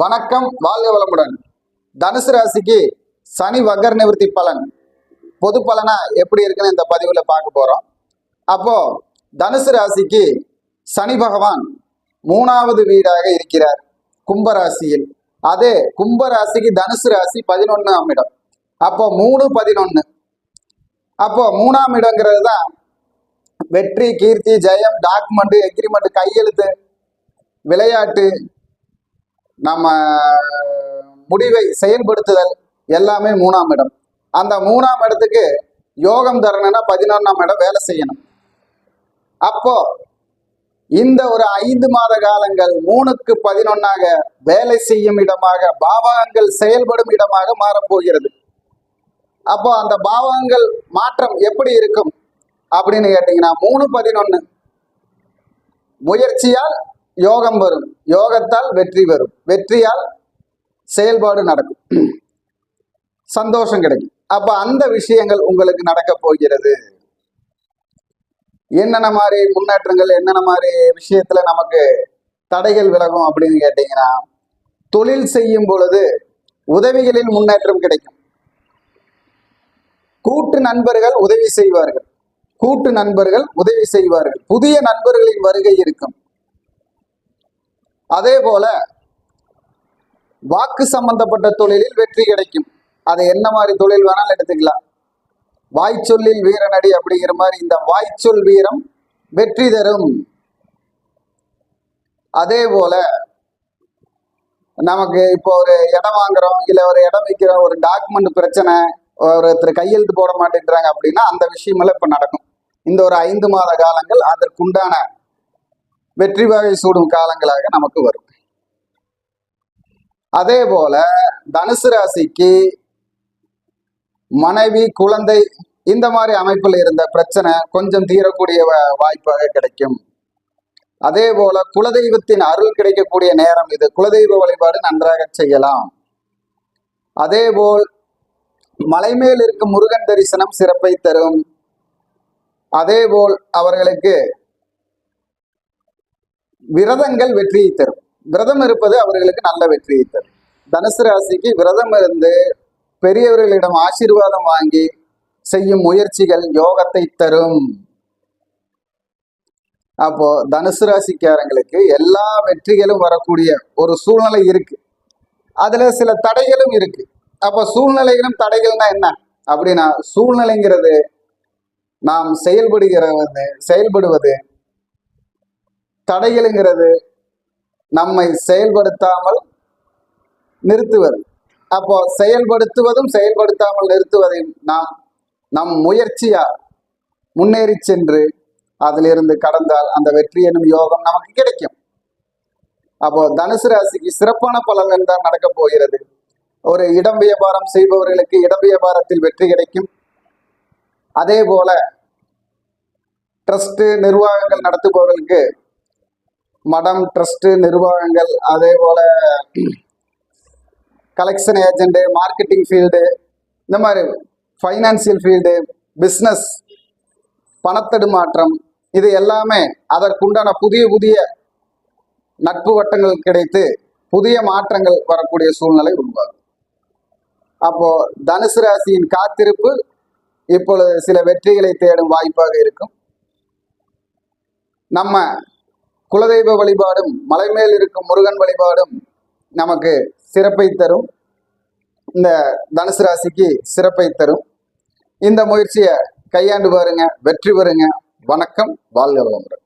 வணக்கம் வாழ்க வளமுடன். தனுசு ராசிக்கு சனி வகர் நிவர்த்தி பலன். பொது பலனா எப்படி இருக்குன்னு இந்த பதிவுல பார்க்க போறோம். அப்போ தனுசு ராசிக்கு சனி பகவான் மூணாவது வீடாக இருக்கிறார் கும்பராசியில். அதே கும்பராசிக்கு தனுசு ராசி பதினொன்னாம் இடம் அப்போ மூணு பதினொன்னு. அப்போ மூணாம் இடங்கிறது தான் வெற்றி கீர்த்தி ஜெயம் டாக்குமெண்ட் எக்ரிமெண்ட் கையெழுத்து விளையாட்டு நம்ம முடிவை செயல்படுத்துதல் எல்லாமே மூணாம் இடம். அந்த மூணாம் இடத்துக்கு யோகம் தரணும்னா பதினொன்றாம் இடம் வேலை செய்யணும். அப்போ இந்த ஒரு ஐந்து மாத காலங்கள் மூணுக்கு பதினொன்னாக வேலை செய்யும் இடமாக பாவகங்கள் செயல்படும் இடமாக மாறப்போகிறது அப்போ அந்த பாவகங்கள் மாற்றம் எப்படி இருக்கும் அப்படின்னு கேட்டீங்கன்னா மூணு பதினொன்னு. முயற்சியால் யோகம் வரும். யோகத்தால் வெற்றி வரும். வெற்றியால் செயல்பாடு நடக்கும். சந்தோஷம் கிடைக்கும். அப்ப அந்த விஷயங்கள் உங்களுக்கு நடக்க போகிறது. என்னென்ன மாதிரி முன்னேற்றங்கள் என்னென்ன மாதிரி விஷயத்துல நமக்கு தடைகள் விலகும் அப்படின்னு கேட்டீங்கன்னா தொழில் செய்யும் பொழுது உதவிகளில் முன்னேற்றம் கிடைக்கும். கூட்டு நண்பர்கள் உதவி செய்வார்கள். கூட்டு நண்பர்கள் உதவி செய்வார்கள். புதிய நண்பர்களின் வருகை இருக்கும். அதே போல வாக்கு சம்பந்தப்பட்ட தொழிலில் வெற்றி கிடைக்கும். அது என்ன மாதிரி தொழில் வேணாலும் எடுத்துக்கலாம். வாய்ச்சொல்லில் வீரனடி அப்படிங்கிற மாதிரி இந்த வாய்ச்சொல் வீரம் வெற்றி தரும். அதே போல நமக்கு இப்போ ஒரு இடம் வாங்குறோம் இல்ல ஒரு இடம் விற்கிறோம் ஒரு டாக்குமெண்ட் பிரச்சனை ஒருத்தர் கையெழுத்து போட மாட்டேன்றாங்க அப்படின்னா அந்த விஷயமெல்லாம் இப்ப நடக்கும். இந்த ஒரு ஐந்து மாத காலங்கள் அதற்குண்டான வெற்றி வகை சூடும் காலங்களாக நமக்கு வரும். அதே போல தனுசு ராசிக்கு மனைவி குழந்தை இந்த மாதிரி அமைப்பில் இருந்த பிரச்சனை கொஞ்சம் தீரக்கூடிய வாய்ப்பாக கிடைக்கும். அதே போல குலதெய்வத்தின் அருள் கிடைக்கக்கூடிய நேரம் இது. குலதெய்வ வழிபாடு நன்றாக செய்யலாம். அதே போல் மலை மேல் இருக்கும் முருகன் தரிசனம் சிறப்பை தரும். அதேபோல் அவர்களுக்கு விரதங்கள் வெற்றியை தரும். விரதம் இருப்பது அவர்களுக்கு நல்ல வெற்றியை தரும். தனுசு ராசிக்கு விரதம் இருந்து பெரியவர்களிடம் ஆசீர்வாதம் வாங்கி செய்யும் முயற்சிகள் யோகத்தை தரும். அப்போ தனுசு ராசிக்காரங்களுக்கு எல்லா வெற்றிகளும் வரக்கூடிய ஒரு சூழ்நிலை இருக்கு. அதுல சில தடைகளும் இருக்கு. அப்போ சூழ்நிலைகளும் தடைகள்னா என்ன? அப்படின்னா சூழ்நிலைங்கிறது நாம் செயல்படுகிறது செயல்படுவது தடைகளுங்கிறது நம்மை செயல்படுத்தாமல் நிறுத்துவர். அப்போ செயல்படுத்துவதும் செயல்படுத்தாமல் நிறுத்துவதையும் நாம் நம் முயற்சியா முன்னேறி சென்று அதிலிருந்து கடந்தால் அந்த வெற்றி எனும் யோகம் நமக்கு கிடைக்கும். அப்போ தனுசு ராசிக்கு சிறப்பான பலன்கள் தான் நடக்க போகிறது. ஒரு இடம் வியாபாரம் செய்பவர்களுக்கு இடம் வியாபாரத்தில் வெற்றி கிடைக்கும். அதே போல ட்ரஸ்ட் நிர்வாகங்கள் நடத்துபவர்களுக்கு மடம் ட்ரஸ்ட் நிர்வாகங்கள் அதே போல கலெக்ஷன் ஏஜென்ட் மார்க்கெட்டிங் ஃபீல்டு இந்த மாதிரி ஃபைனான்சியல் ஃபீல்டு பிஸ்னஸ் பணத்தடுமாற்றம் இது எல்லாமே அதற்குண்டான புதிய புதிய நட்பு வட்டங்கள் கிடைத்து புதிய மாற்றங்கள் வரக்கூடிய சூழ்நிலை உருவாகும். அப்போ தனுசு ராசியின் காத்திருப்பு இப்பொழுது சில வெற்றிகளை தேடும் வாய்ப்பாக இருக்கும். நம்ம குலதெய்வ வழிபாடும் மலை மேல் இருக்கும் முருகன் வழிபாடும் நமக்கு சிறப்பை தரும். இந்த தனுசு ராசிக்கு சிறப்பை தரும். இந்த முயற்சியை கையாண்டு பாருங்க வெற்றி பெறுங்க. வணக்கம் வாழ்க வளமுடன்.